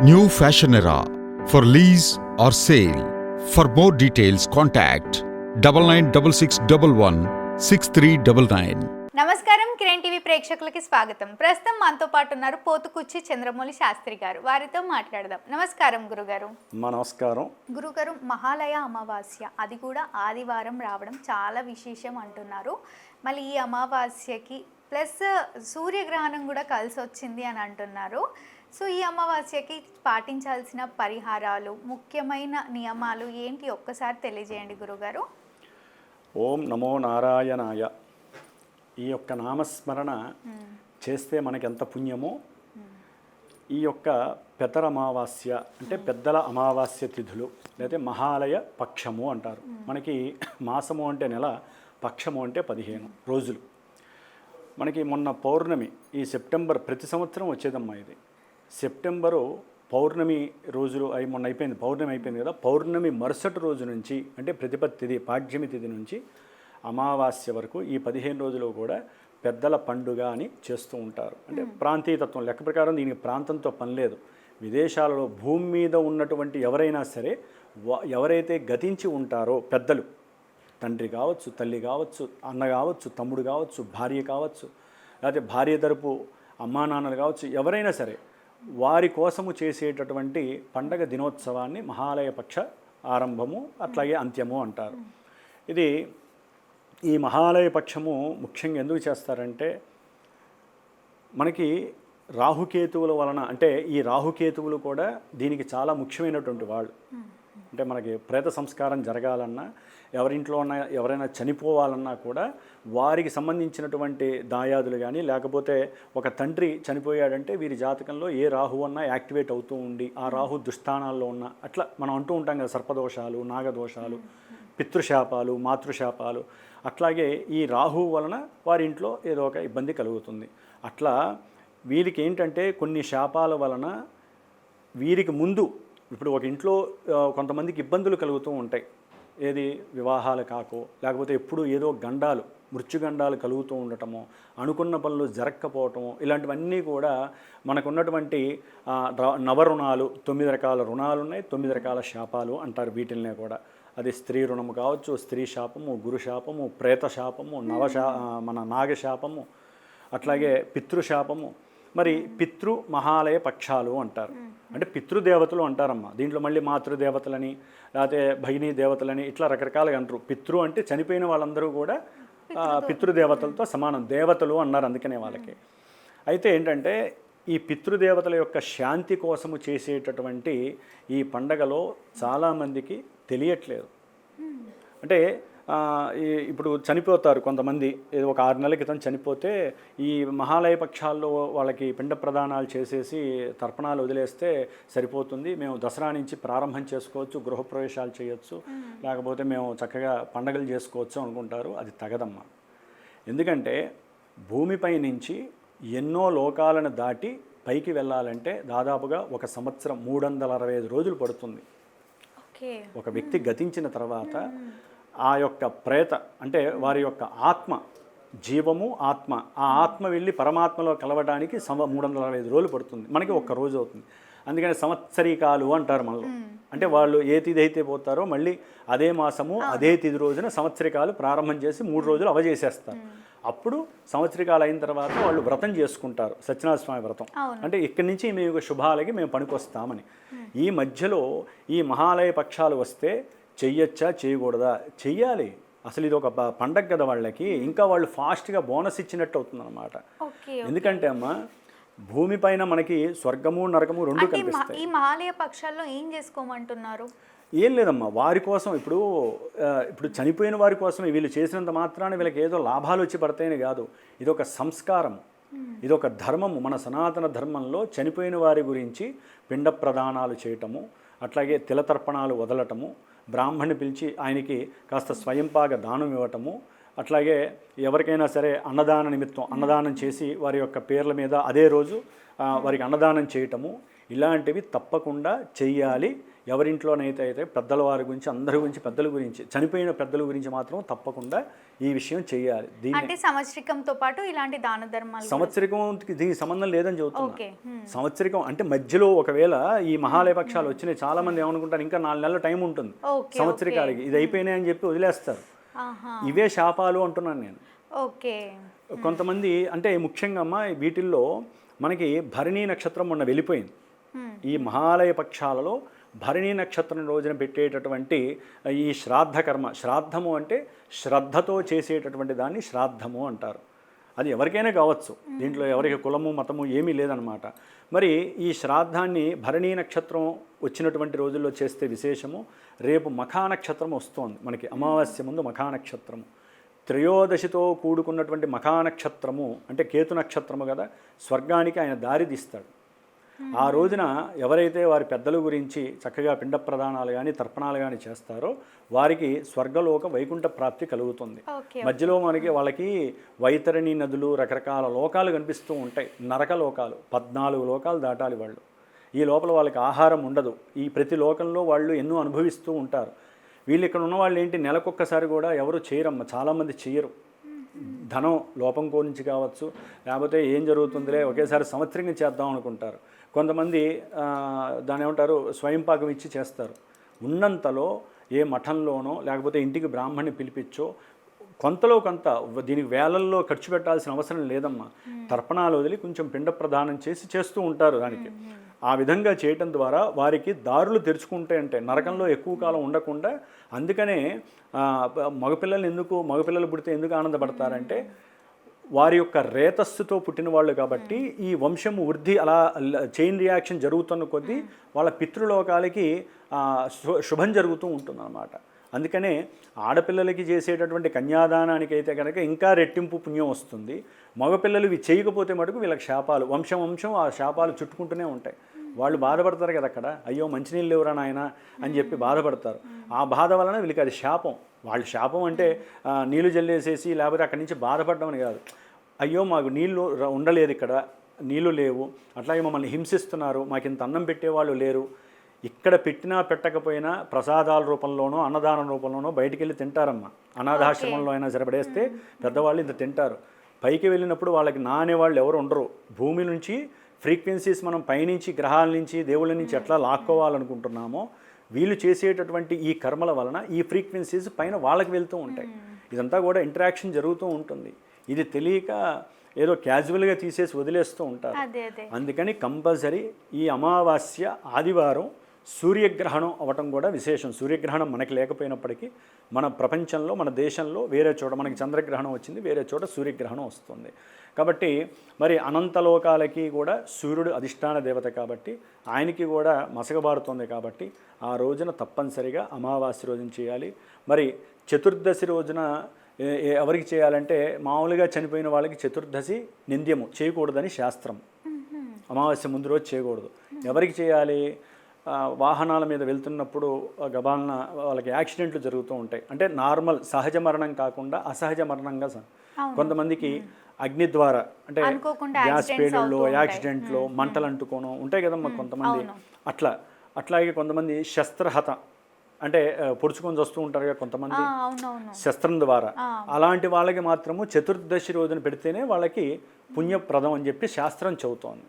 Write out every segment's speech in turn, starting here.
New Fashion Era. For lease or sale. For more details, contact double nine double six double one six three double nine. నమస్కారం. Kiran TV ప్రేక్షకులకి స్వాగతం. ప్రస్తుతం మనతో పాటు ఉన్నారు పోతుకుచ్చి చంద్రమౌళి శాస్త్రి గారు. వారితో మాట్లాడదాం. నమస్కారం గురుగారు. నమస్కారం. గురుగారు మహాలయ అమావాస్య. అది కూడా ఆదివారం రావడం చాలా విశేషం అంటున్నారు. మళ్ళీ ఈ అమావాస్యకి ప్లస్ సూర్యగ్రహణం కూడా కలిసి వచ్చింది అని అంటున్నారు. సో ఈ అమావాస్యకి పాటించాల్సిన పరిహారాలు ముఖ్యమైన నియమాలు ఏంటి? ఒక్కసారి తెలియజేయండి గురుగారు. ఓం నమో నారాయణాయ. ఈ యొక్క నామస్మరణ చేస్తే మనకి ఎంత పుణ్యమో ఈ యొక్క పెదర అమావాస్య అంటే పెద్దల అమావాస్య తిథులు లేదా మహాలయ పక్షము అంటారు. మనకి మాసము అంటే నెల పక్షము అంటే పదిహేను రోజులు. మనకి మొన్న పౌర్ణమి ఈ సెప్టెంబర్ ప్రతి సంవత్సరం వచ్చేదమ్మా ఇది. సెప్టెంబరు పౌర్ణమి రోజులు అయి మొన్న అయిపోయింది పౌర్ణమి అయిపోయింది కదా. పౌర్ణమి మరుసటి రోజు నుంచి అంటే ప్రతిపత్తి తిథి పాడ్యమి తిథి నుంచి అమావాస్య వరకు ఈ పదిహేను రోజులు కూడా పెద్దల పండుగ అని చేస్తూ ఉంటారు. అంటే ప్రాంతీయతత్వం లెక్క ప్రకారం దీనికి ప్రాంతంతో పని లేదు. విదేశాలలో భూమి మీద ఉన్నటువంటి ఎవరైనా సరే ఎవరైతే గతించి ఉంటారో పెద్దలు తండ్రి కావచ్చు తల్లి కావచ్చు అన్న కావచ్చు తమ్ముడు కావచ్చు భార్య కావచ్చు లేకపోతే భార్య తరపు అమ్మా నాన్నలు కావచ్చు ఎవరైనా సరే వారి కోసము చేసేటటువంటి పండగ దినోత్సవాన్ని మహాలయ పక్ష ఆరంభము అట్లాగే అంత్యము అంటారు. ఇది ఈ మహాలయ పక్షము ముఖ్యంగా ఎందుకు చేస్తారంటే మనకి రాహుకేతువుల వలన అంటే ఈ రాహుకేతువులు కూడా దీనికి చాలా ముఖ్యమైనటువంటి వాళ్ళు. అంటే మనకి ప్రేత సంస్కారం జరగాలన్నా ఎవరింట్లో ఉన్న ఎవరైనా చనిపోవాలన్నా కూడా వారికి సంబంధించినటువంటి దాయాదులు కానీ లేకపోతే ఒక తండ్రి చనిపోయాడంటే వీరి జాతకంలో ఏ రాహు అన్నా యాక్టివేట్ అవుతూ ఉండి ఆ రాహు దుస్థానాల్లో ఉన్న అట్లా మనం అంటూ ఉంటాం కదా సర్పదోషాలు నాగదోషాలు పితృశాపాలు మాతృశాపాలు అట్లాగే ఈ రాహు వలన వారి ఇంట్లో ఏదో ఒక ఇబ్బంది కలుగుతుంది. అట్లా వీరికి ఏంటంటే కొన్ని శాపాల వలన వీరికి ముందు ఇప్పుడు ఒక ఇంట్లో కొంతమందికి ఇబ్బందులు కలుగుతూ ఉంటాయి. ఏది వివాహాలు కాకో లేకపోతే ఎప్పుడు ఏదో గండాలు మృత్యుగండాలు కలుగుతూ ఉండటము అనుకున్న పనులు జరగకపోవటము ఇలాంటివన్నీ కూడా మనకున్నటువంటి నవరుణాలు తొమ్మిది రకాల రుణాలు ఉన్నాయి తొమ్మిది రకాల శాపాలు అంటారు వీటిల్నే కూడా. అది స్త్రీ రుణము కావచ్చు స్త్రీ శాపము గురు శాపము ప్రేత శాపము నవశా మన నాగశాపము అట్లాగే పితృశాపము మరి పితృ మహాలయ పక్షాలు అంటారు. అంటే పితృదేవతలు అంటారమ్మా. దీంట్లో మళ్ళీ మాతృదేవతలని లేకపోతే భగినీ దేవతలని ఇట్లా రకరకాలుగా అంటారు. పితృ అంటే చనిపోయిన వాళ్ళందరూ కూడా పితృదేవతలతో సమానం. దేవతలు అన్నారు అందుకనే వాళ్ళకి. అయితే ఏంటంటే ఈ పితృదేవతల యొక్క శాంతి కోసము చేసేటటువంటి ఈ పండగలో చాలామందికి తెలియట్లేదు. అంటే ఇప్పుడు చనిపోతారు కొంతమంది. ఏదో ఒక ఆరు నెలల క్రితం చనిపోతే ఈ మహాలయ పక్షాల్లో వాళ్ళకి పిండ ప్రదానాలు చేసేసి తర్పణాలు వదిలేస్తే సరిపోతుంది. మేము దసరా నుంచి ప్రారంభం చేసుకోవచ్చు గృహప్రవేశాలు చేయొచ్చు. లేకపోతే మేము చక్కగా పండగలు చేసుకోవచ్చు అనుకుంటారు. అది తగదమ్మా. ఎందుకంటే భూమిపై నుంచి ఎన్నో లోకాలను దాటి పైకి వెళ్ళాలంటే దాదాపుగా ఒక సంవత్సరం మూడు వందల అరవై ఐదు రోజులు పడుతుంది. ఒక వ్యక్తి గతించిన తర్వాత ఆ యొక్క ప్రేత అంటే వారి యొక్క ఆత్మ జీవము ఆత్మ ఆ ఆత్మ వెళ్ళి పరమాత్మలో కలవడానికి సమ మూడు వందల అరవై ఐదు రోజులు పడుతుంది. మనకి ఒక్క రోజు అవుతుంది. అందుకని సంవత్సరీకాలు అంటారు మనలో. అంటే వాళ్ళు ఏ తిథి అయితే పోతారో మళ్ళీ అదే మాసము అదే తిథి రోజున సంవత్సరికాలు ప్రారంభం చేసి మూడు రోజులు అవజేసేస్తారు అప్పుడు సంవత్సరికాలు అయిన తర్వాత వాళ్ళు వ్రతం చేసుకుంటారు. సత్యనారాయణ స్వామి వ్రతం అంటే ఇక్కడి నుంచి మేము శుభాలకి మేము పనికొస్తామని. ఈ మధ్యలో ఈ మహాలయ పక్షాలు వస్తే చెయ్యొచ్చా? చేయకూడదా చెయ్యాలి. అసలు ఇది ఒక పండగ కదా వాళ్ళకి. ఇంకా వాళ్ళు ఫాస్ట్గా బోనస్ ఇచ్చినట్టు అవుతుంది అనమాట ఓకే. ఎందుకంటే అమ్మా భూమిపైన మనకి స్వర్గము నరకము రెండు కనిపిస్తాయి ఈ మహాలయ పక్షాల్లో ఏం చేసుకోమంటున్నారు? ఏం లేదమ్మా. వారి కోసం ఇప్పుడు ఇప్పుడు చనిపోయిన వారి కోసం వీళ్ళు చేసినంత మాత్రాన వీళ్ళకి ఏదో లాభాలు వచ్చి పడతాయని కాదు. ఇది ఒక సంస్కారం. ఇది ఒక ధర్మము. మన సనాతన ధర్మంలో చనిపోయిన వారి గురించి పిండ ప్రదానాలు చేయటము అట్లాగే తిలతర్పణాలు వదలటము బ్రాహ్మణ్ణి పిలిచి ఆయనకి కాస్త స్వయంపాగ దానం ఇవ్వటము అట్లాగే ఎవరికైనా సరే అన్నదాన నిమిత్తం అన్నదానం చేసి వారి యొక్క పేర్ల మీద అదే రోజు వారికి అన్నదానం చేయటము ఇలాంటివి తప్పకుండా చెయ్యాలి. ఎవరింట్లోనైతే అయితే పెద్దల వారి గురించి అందరి గురించి పెద్దల గురించి చనిపోయిన పెద్దల గురించి మాత్రం తప్పకుండా ఈ విషయం చేయాలి. అంటే సంవత్సరికంతో పాటు ఇలాంటి దాన ధర్మాలు సంవత్సరికంకి దీనికి సంబంధం లేదని చెబుతున్నా. హ్మ్. సంవత్సరికం అంటే మధ్యలో ఒకవేళ ఈ మహాలయ పక్షాలు వచ్చినాయి చాలా మంది ఏమనుకుంటారు ఇంకా నాలుగు నెలల టైం ఉంటుంది. సంవత్సరికాలకి ఇది అయిపోయినాయి అని చెప్పి వదిలేస్తారు. ఇవే శాపాలు అంటున్నాను నేను. ఓకే. కొంతమంది అంటే ముఖ్యంగా అమ్మ వీటిల్లో మనకి భరణీ నక్షత్రం మొన్న వెళ్ళిపోయింది. ఈ మహాలయ పక్షాలలో భరణీ నక్షత్రం రోజున పెట్టేటటువంటి ఈ శ్రాద్ధ కర్మ శ్రాద్ధము అంటే శ్రద్ధతో చేసేటటువంటి దాన్ని శ్రాద్ధము అంటారు. అది ఎవరికైనా కావచ్చు. దీంట్లో ఎవరికి కులము మతము ఏమీ లేదనమాట. మరి ఈ శ్రాద్ధాన్ని భరణీ నక్షత్రం వచ్చినటువంటి రోజుల్లో చేస్తే విశేషము. రేపు మఖా నక్షత్రం వస్తోంది. మనకి అమావాస్య ముందు మఖా నక్షత్రము. త్రయోదశితో కూడుకున్నటువంటి మఖా నక్షత్రము అంటే కేతు నక్షత్రము కదా స్వర్గానికి ఆయన దారి తీస్తాడు. ఆ రోజున ఎవరైతే వారి పెద్దల గురించి చక్కగా పిండ ప్రదానాలు కానీ తర్పణాలు కానీ చేస్తారో వారికి స్వర్గలోక వైకుంఠ ప్రాప్తి కలుగుతుంది. మధ్యలో మనకి వాళ్ళకి వైతరణి నదులు రకరకాల లోకాలు కనిపిస్తూ ఉంటాయి. నరక లోకాలు పద్నాలుగు లోకాలు దాటాలి వాళ్ళు. ఈ లోపల వాళ్ళకి ఆహారం ఉండదు. ఈ ప్రతి లోకంలో వాళ్ళు ఎన్నో అనుభవిస్తూ ఉంటారు. వీళ్ళు ఇక్కడ ఉన్న వాళ్ళు ఏంటి? నెలకొక్కసారి కూడా ఎవరు చేయరమ్మ. చాలామంది చేయరు. ధనం లోపం కోరించి కావచ్చు లేకపోతే ఏం జరుగుతుందిలే ఒకేసారి సంవత్సరంగా చేద్దాం అనుకుంటారు. కొంతమంది దాని ఏమంటారు స్వయం పాకం ఇచ్చి చేస్తారు. ఉన్నంతలో ఏ మఠంలోనో లేకపోతే ఇంటికి బ్రాహ్మణ్ణి పిలిపించో కొంతలో కొంత దీనికి వేలల్లో ఖర్చు పెట్టాల్సిన అవసరం లేదమ్మా. తర్పణాలు వదిలి కొంచెం పిండ ప్రదానం చేసి చేస్తూ ఉంటారు దానికి. ఆ విధంగా చేయటం ద్వారా వారికి దారులు తెరుచుకుంటే అంటే నరకంలో ఎక్కువ కాలం ఉండకుండా అందుకనే మగపిల్లలు ఎందుకు మగపిల్లలు పుడితే ఎందుకు ఆనందపడతారంటే వారి యొక్క రేతస్సుతో పుట్టిన వాళ్ళు కాబట్టి ఈ వంశము వృద్ధి అలా చైన్ రియాక్షన్ జరుగుతున్న కొద్దీ వాళ్ళ పితృలోకాలకి శుభం జరుగుతూ ఉంటుందన్నమాట. అందుకనే ఆడపిల్లలకి చేసేటటువంటి కన్యాదానానికి అయితే కనుక ఇంకా రెట్టింపు పుణ్యం వస్తుంది. మగపిల్లలు ఇవి చేయకపోతే మటుకు వీళ్ళకి శాపాలు వంశం వంశం ఆ శాపాలు చుట్టుకుంటూనే ఉంటాయి. వాళ్ళు బాధపడతారు కదా అక్కడ. అయ్యో మంచినీళ్ళు ఎవరా నాయన అని చెప్పి బాధపడతారు. ఆ బాధ వలన వీళ్ళకి అది శాపం. వాళ్ళు శాపం అంటే ఆ, నీళ్ళు జల్లేసేసి లేకపోతే అక్కడి నుంచి బాధపడడం అని కాదు. అయ్యో మాకు నీళ్ళు ఉండలేదు ఇక్కడ నీళ్ళు లేవు. అట్లాగే మమ్మల్ని హింసిస్తున్నారు మాకు ఇంత అన్నం పెట్టేవాళ్ళు లేరు. ఇక్కడ పెట్టినా పెట్టకపోయినా ప్రసాదాల రూపంలోనో అన్నదానం రూపంలోనో బయటికి వెళ్ళి తింటారమ్మా. అనాథాశ్రమంలో అయినా సరే పడేస్తే పెద్దవాళ్ళు ఇంత తింటారు. పైకి వెళ్ళినప్పుడు వాళ్ళకి నా అనేవాళ్ళు ఎవరు ఉండరు. భూమి నుంచి ఫ్రీక్వెన్సీస్ మనం పైనుంచి గ్రహాల నుంచి దేవుళ్ళ నుంచి ఎట్లా లాక్కోవాలనుకుంటున్నామో వీళ్ళు చేసేటటువంటి ఈ కర్మల వలన ఈ ఫ్రీక్వెన్సీస్ పైన వాళ్ళకి వెళ్తూ ఉంటాయి. ఇదంతా కూడా ఇంటరాక్షన్ జరుగుతూ ఉంటుంది. ఇది తెలియక ఏదో క్యాజువల్గా తీసేసి వదిలేస్తూ ఉంటారు. అదే అదే. అందుకని కంపల్సరీ ఈ అమావాస్య ఆదివారం సూర్యగ్రహణం అవటం కూడా విశేషం. సూర్యగ్రహణం మనకి లేకపోయినప్పటికీ మన ప్రపంచంలో మన దేశంలో వేరే చోట మనకి చంద్రగ్రహణం వచ్చింది వేరే చోట సూర్యగ్రహణం వస్తుంది. కాబట్టి మరి అనంతలోకాలకి కూడా సూర్యుడు అధిష్టాన దేవత కాబట్టి ఆయనకి కూడా మసకబారుతోంది కాబట్టి ఆ రోజున తప్పనిసరిగా అమావాస్య రోజున చేయాలి. మరి చతుర్దశి రోజున ఎవరికి చేయాలంటే మామూలుగా చనిపోయిన వాళ్ళకి చతుర్దశి నింద్యము చేయకూడదని శాస్త్రం. అమావాస్య ముందు రోజు చేయకూడదు. ఎవరికి చేయాలి? వాహనాల మీద వెళ్తున్నప్పుడు గబాలన వాళ్ళకి యాక్సిడెంట్లు జరుగుతూ ఉంటాయి. అంటే నార్మల్ సహజ మరణం కాకుండా అసహజ మరణంగా కొంతమందికి అగ్ని ద్వారా అంటే గ్యాస్ పేలుళ్ళు. యాక్సిడెంట్లు మంటలు అంటుకోవడం ఉంటాయి కదమ్మా కొంతమంది. అట్లా అట్లాగే కొంతమంది శస్త్రహత అంటే పొడుచుకొని వస్తూ ఉంటారు కదా కొంతమంది. శస్త్రం ద్వారా. అలాంటి వాళ్ళకి మాత్రము చతుర్దశి రోజున పెడితేనే వాళ్ళకి పుణ్యప్రదం అని చెప్పి శాస్త్రం చెబుతోంది.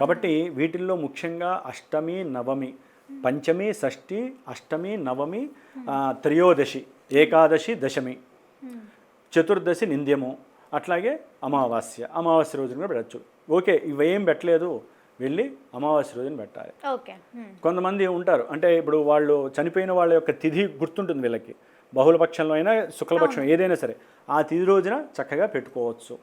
కాబట్టి వీటిల్లో ముఖ్యంగా అష్టమి నవమి పంచమి షష్ఠి అష్టమి నవమి త్రయోదశి ఏకాదశి దశమి చతుర్దశి నింద్యము అట్లాగే అమావాస్య. అమావాస్య రోజున కూడా పెట్టచ్చు. ఓకే ఇవేం పెట్టలేదు. వెళ్ళి అమావాస్య రోజున పెట్టాలి. ఓకే. కొంతమంది ఉంటారు. అంటే ఇప్పుడు వాళ్ళు చనిపోయిన వాళ్ళ యొక్క తిథి గుర్తుంటుంది వీళ్ళకి. బహుళపక్షంలో అయినా శుక్లపక్షం ఏదైనా సరే ఆ తిథి రోజున చక్కగా పెట్టుకోవచ్చు.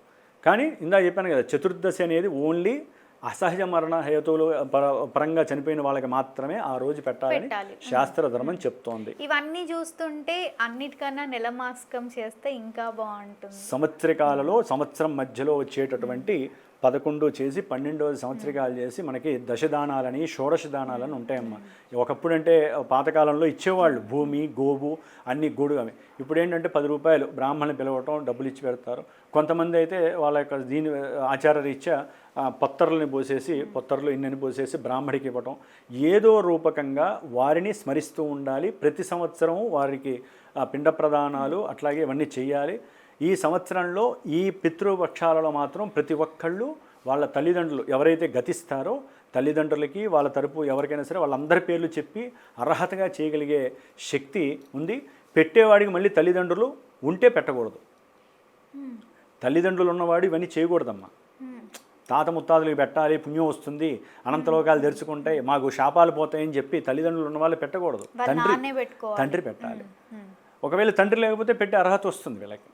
కానీ ఇందా చెప్పాను కదా చతుర్దశి అనేది ఓన్లీ అసహజ మరణ హేతువులు పర- పరంగా చనిపోయిన వాళ్ళకి మాత్రమే ఆ రోజు పెట్టాలని పెట్టాలి. శాస్త్ర ధర్మం చెప్తోంది. ఇవన్నీ చూస్తుంటే అన్నిటికన్నా నెల మాస్కం చేస్తే ఇంకా బాగుంటుంది. సంవత్సరికాలలో సంవత్సరం మధ్యలో వచ్చేటటువంటి పదకొండు చేసి పన్నెండవ సంవత్సరికాలు చేసి మనకి దశదానాలని షోడశ దానాలని ఉంటాయమ్మా. ఒకప్పుడు అంటే పాతకాలంలో ఇచ్చేవాళ్ళు భూమి గోవు అన్ని గూడు అవి ఇప్పుడు ఏంటంటే పది రూపాయలు బ్రాహ్మణులు పిలవటం డబ్బులు ఇచ్చి పెడతారు. కొంతమంది అయితే వాళ్ళ యొక్క దీని ఆచార రీత్యా పొత్తర్లని పోసేసి పొత్తర్లు ఇన్నని పోసేసి బ్రాహ్మడికి ఇవ్వటం. ఏదో రూపకంగా వారిని స్మరిస్తూ ఉండాలి. ప్రతి సంవత్సరం వారికి పిండ ప్రదానాలు అట్లాగే ఇవన్నీ చేయాలి ఈ సంవత్సరంలో ఈ పితృపక్షాలలో మాత్రం ప్రతి ఒక్కళ్ళు వాళ్ళ తల్లిదండ్రులు ఎవరైతే గతిస్తారో తల్లిదండ్రులకి వాళ్ళ తరపు ఎవరికైనా సరే వాళ్ళందరి పేర్లు చెప్పి అర్హతగా చేయగలిగే శక్తి ఉంది. పెట్టేవాడికి మళ్ళీ తల్లిదండ్రులు ఉంటే పెట్టకూడదు. తల్లిదండ్రులు ఉన్నవాడు ఇవన్నీ చేయకూడదమ్మా. తాత ముత్తాతలకు పెట్టాలి పుణ్యం వస్తుంది అనంతలోకాలు తెరుచుకుంటాయి మాకు శాపాలు పోతాయని చెప్పి తల్లిదండ్రులు ఉన్న వాళ్ళు పెట్టకూడదు తండ్రి తండ్రి పెట్టాలి. ఒకవేళ తండ్రి లేకపోతే పెట్టే అర్హత వస్తుంది వీళ్ళకి.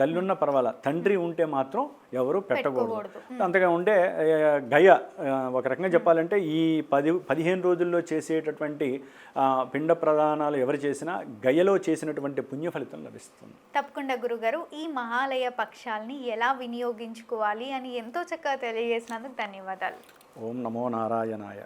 తల్లి ఉన్న పర్వాలా. తండ్రి ఉంటే మాత్రం ఎవరు పెట్టకూడదు. అంతగా ఏ, గయ ఒక రకంగా చెప్పాలంటే ఈ పది పదిహేను రోజుల్లో చేసేటటువంటి పిండ ప్రదానాలు ఎవరు చేసినా గయలో చేసినటువంటి పుణ్య ఫలితం లభిస్తుంది. తప్పకుండా గురుగారు ఈ మహాలయ పక్షాల్ని ఎలా వినియోగించుకోవాలి అని ఎంతో చక్కగా తెలియజేసినందుకు ధన్యవాదాలు. ఓం నమో నారాయణాయ.